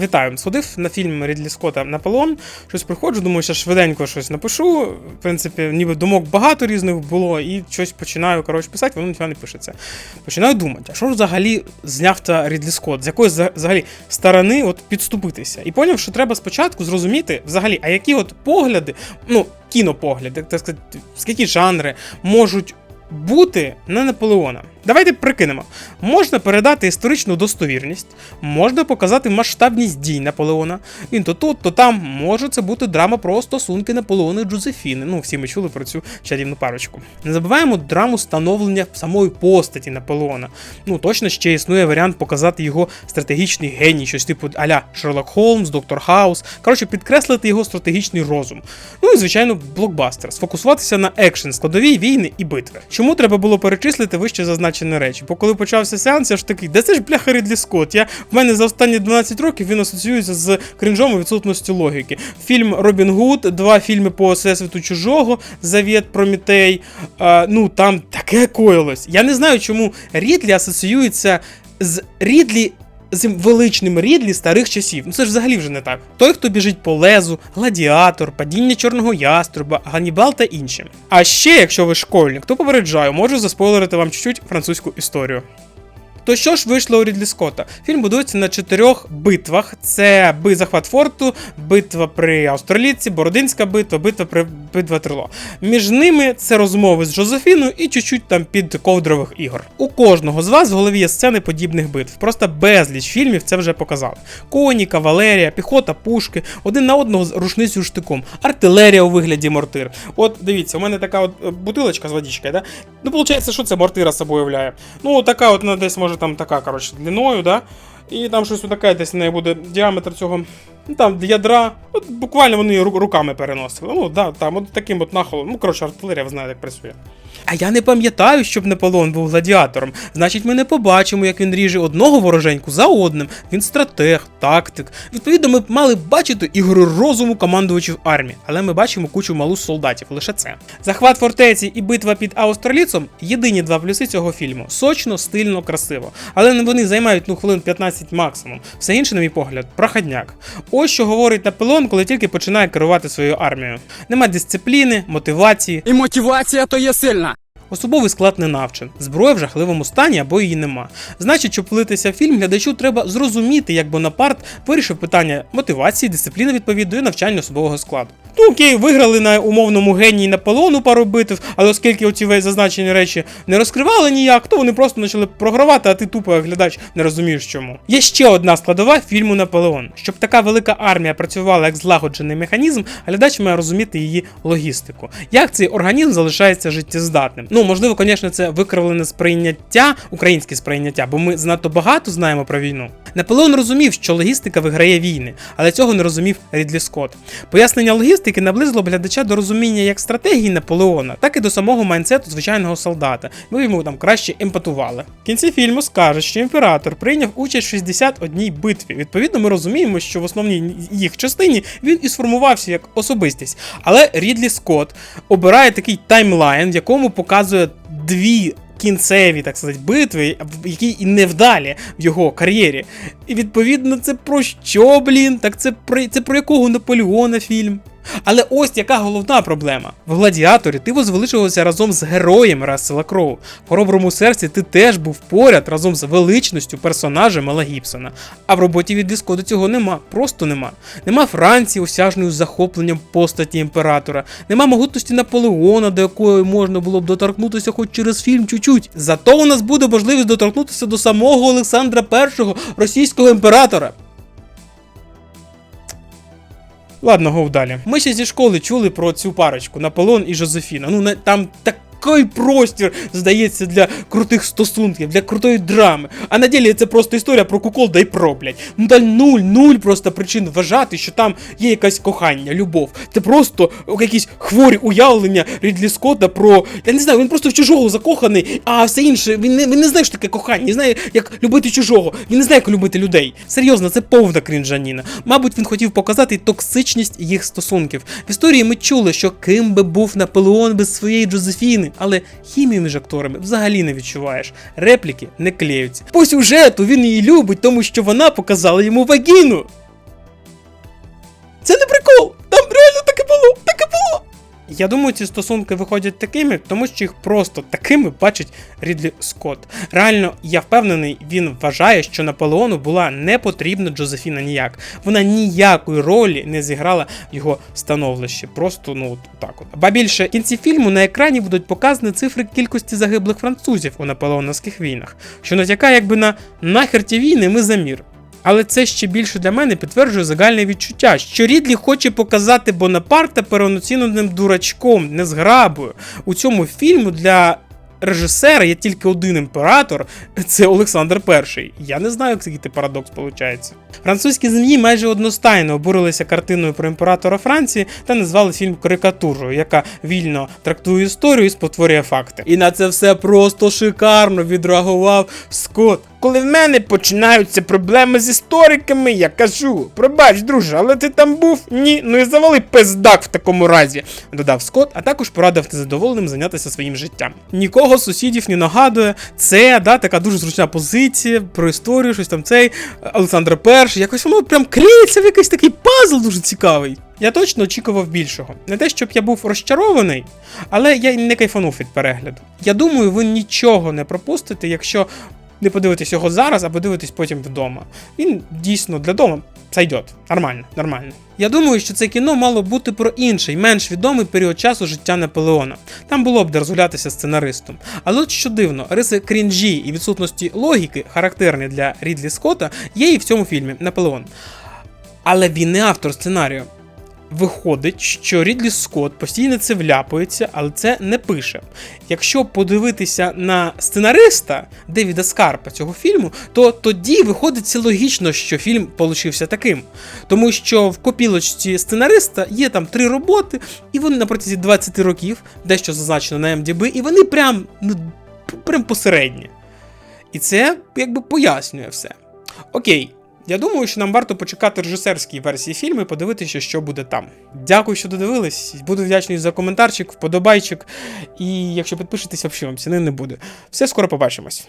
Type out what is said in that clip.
Вітаю, сходив на фільм Рідлі Скотта Наполеон. Щось приходжу, думаю, що швиденько щось напишу. В принципі, ніби думок багато різних було, і щось починаю коротше, писати, воно ніфіга не пишеться. Починаю думати, а що ж взагалі зняв та Рідлі Скотт? З якої взагалі сторони от підступитися? І поняв, що треба спочатку зрозуміти, взагалі, а які от погляди, ну, кінопогляди, так сказати, скільки жанри можуть бути на Наполеона. Давайте прикинемо. Можна передати історичну достовірність, можна показати масштабність дій Наполеона. Він то тут, то там. Може це бути драма про стосунки Наполеона і Джозефіни. Ну, всі ми чули про цю чарівну парочку. Не забуваємо драму становлення самої постаті Наполеона. Ну, точно ще існує варіант показати його стратегічний геній, щось типу аля Шерлок Холмс, Доктор Хаус. Коротше, підкреслити його стратегічний розум. Ну і звичайно, блокбастер. Сфокусуватися на екшен, складовій війни і битви. Чому треба було перечислити вище зазначені речі? Бо коли почався сеанс, я ж такий, де це ж бляха Рідлі Скотт? Я в мене за останні 12 років він асоціюється з крінжом і відсутністю логіки. Фільм Робін Гуд, два фільми по Всесвіту чужого, Завіт Промітей. А, ну там таке коїлось. Я не знаю, чому Рідлі асоціюється з Рідлі. Цим величним Рідлі старих часів. Ну це ж взагалі вже не так. Той, хто біжить по лезу, гладіатор, падіння чорного яструба, Ганібал та інші. А ще, якщо ви школьник, то попереджаю, можу заспойлерити вам чуть-чуть французьку історію. То що ж вийшло у Рідлі Скотта? Фільм будується на чотирьох битвах: це бий захват форту, битва при австралійці, Бородинська битва, битва при битва Трило. Між ними це розмови з Жозефіною і чуть-чуть там під ковдрових ігор. У кожного з вас в голові є сцени подібних битв. Просто безліч фільмів це вже показали. Коні, кавалерія, піхота, пушки, один на одного з рушницею штиком, артилерія у вигляді мортир. От дивіться, у мене така от е, бутилочка з водичкою, да? Ну, виходить, що це мортира собою являє? Ну, така от вона десь може там така, коротше, длиною, да? І там щось таке десь в неї буде діаметр цього. Ну там ядра. От буквально вони ру- руками переносили. Ну, да, там, от таким от нахолом. Ну, коротше, артилерія, ви знаєте, як працює. А я не пам'ятаю, щоб Наполеон був гладіатором. Значить, ми не побачимо, як він ріже одного вороженьку за одним. Він стратег, тактик. Відповідно, ми б мали бачити ігри розуму командувачів армії, але ми бачимо кучу малу солдатів, лише це. Захват фортеці і битва під Аустерліцом єдині два плюси цього фільму. Сочно, стильно, красиво. Але вони займають ну хвилин 15 максимум. Все інше, на мій погляд, проходняк. Ось що говорить Наполеон, коли тільки починає керувати своєю армією. Нема дисципліни, мотивації, І мотивація то є сильна. Особовий склад не навчен, зброя в жахливому стані або її нема. Значить, щоб влитися в фільм, глядачу треба зрозуміти, як Бонапарт вирішив питання мотивації, дисципліни відповідно і навчання особового складу. Ну окей, виграли на умовному генії Наполеону пару битв, але оскільки оці зазначені речі не розкривали ніяк, то вони просто почали програвати, а ти тупо як глядач не розумієш чому. Є ще одна складова фільму Наполеон. Щоб така велика армія працювала як злагоджений механізм, глядач має розуміти її логістику. Як цей організм залишається життєздатним? Ну, можливо, звісно, це викривлене сприйняття, українське сприйняття, бо ми занадто багато знаємо про війну. Наполеон розумів, що логістика виграє війни, але цього не розумів Рідлі Скотт. Пояснення логістики наблизило глядача до розуміння як стратегії Наполеона, так і до самого майнсету звичайного солдата. Ми йому там краще емпатували. В кінці фільму скаже, що імператор прийняв участь в 61 битві. Відповідно, ми розуміємо, що в основній їх частині він і сформувався як особистість. Але Рідлі Скотт обирає такий таймлайн, в якому показує дві. Кінцеві, так сказати, битви, які і невдалі в його кар'єрі. І відповідно, це про що, блін? Так це про це про якого Наполеона фільм? Але ось яка головна проблема. В гладіаторі ти возвеличувався разом з героєм Рассела Кроу. В хороброму серці ти теж був поряд разом з величністю персонажа Мела Гібсона. А в роботі від Дискоду цього нема, просто нема. Нема Франції, осяжною захопленням постаті імператора, нема могутності Наполеона, до якої можна було б доторкнутися хоч через фільм чуть-чуть. Зато у нас буде можливість доторкнутися до самого Олександра І, російського імператора. Ладно, гов далі. Ми ще зі школи чули про цю парочку Наполеон і Жозефіна. Ну, не там такий простір, здається, для крутих стосунків, для крутої драми. А на ділі це просто історія про кукол да й про. Ну та нуль, нуль просто причин вважати, що там є якась кохання, любов. Це просто якісь хворі уявлення Рідлі Скотта про. Я не знаю, він просто в чужого закоханий, а все інше, він не, він не знає, що таке кохання, не знає, як любити чужого, він не знає, як любити людей. Серйозно, це повна крінжаніна. Мабуть, він хотів показати токсичність їх стосунків. В історії ми чули, що ким би був Наполеон без своєї Джозефіни, частини, але хімію між акторами взагалі не відчуваєш. Репліки не клеються. По сюжету він її любить, тому що вона показала йому вагіну. Це не прикол. Я думаю, ці стосунки виходять такими, тому що їх просто такими бачить Рідлі Скотт. Реально, я впевнений, він вважає, що Наполеону була не потрібна Джозефіна ніяк. Вона ніякої ролі не зіграла його становищі. Просто ну так от. Ба більше в кінці фільму на екрані будуть показані цифри кількості загиблих французів у наполеоновських війнах, що натякає якби на нахер ті війни ми за мір. Але це ще більше для мене підтверджує загальне відчуття, що Рідлі хоче показати Бонапарта переоціненим дурачком, незграбою. У цьому фільму для режисера є тільки один імператор це Олександр І. Я не знаю, який ти парадокс виходить. Французькі ЗМІ майже одностайно обурилися картиною про імператора Франції та назвали фільм карикатурою, яка вільно трактує історію і спотворює факти. І на це все просто шикарно відреагував Скотт. Коли в мене починаються проблеми з істориками, я кажу: пробач, друже, але ти там був? Ні, ну і завали пиздак в такому разі, додав Скотт, а також порадив незадоволеним зайнятися своїм життям. Нікого з сусідів не нагадує. Це да, така дуже зручна позиція про історію, щось там цей Олександр І. Якось воно прям клеїться в якийсь такий пазл дуже цікавий. Я точно очікував більшого. Не те, щоб я був розчарований, але я не кайфанув від перегляду. Я думаю, ви нічого не пропустите, якщо не подивитись його зараз, а подивитись потім вдома. Він дійсно для дома зайде. Нормально, нормально. Я думаю, що це кіно мало бути про інший, менш відомий період часу життя Наполеона. Там було б де розгулятися сценаристом. Але от що дивно, риси крінжі і відсутності логіки, характерні для Рідлі Скотта, є і в цьому фільмі Наполеон. Але він не автор сценарію. Виходить, що Рідлі Скотт постійно це вляпується, але це не пише. Якщо подивитися на сценариста Девіда Скарпа цього фільму, то тоді виходить це логічно, що фільм получився таким. Тому що в копілочці сценариста є там три роботи, і вони на протязі 20 років, дещо зазначено на MDB, і вони прям, ну, прям посередні. І це якби пояснює все. Окей. Я думаю, що нам варто почекати режисерській версії фільму і подивитися, що буде там. Дякую, що додивились. Буду вдячний за коментарчик, вподобайчик. І якщо підпишетесь, взагалі вам ціни не буде. Все скоро побачимось.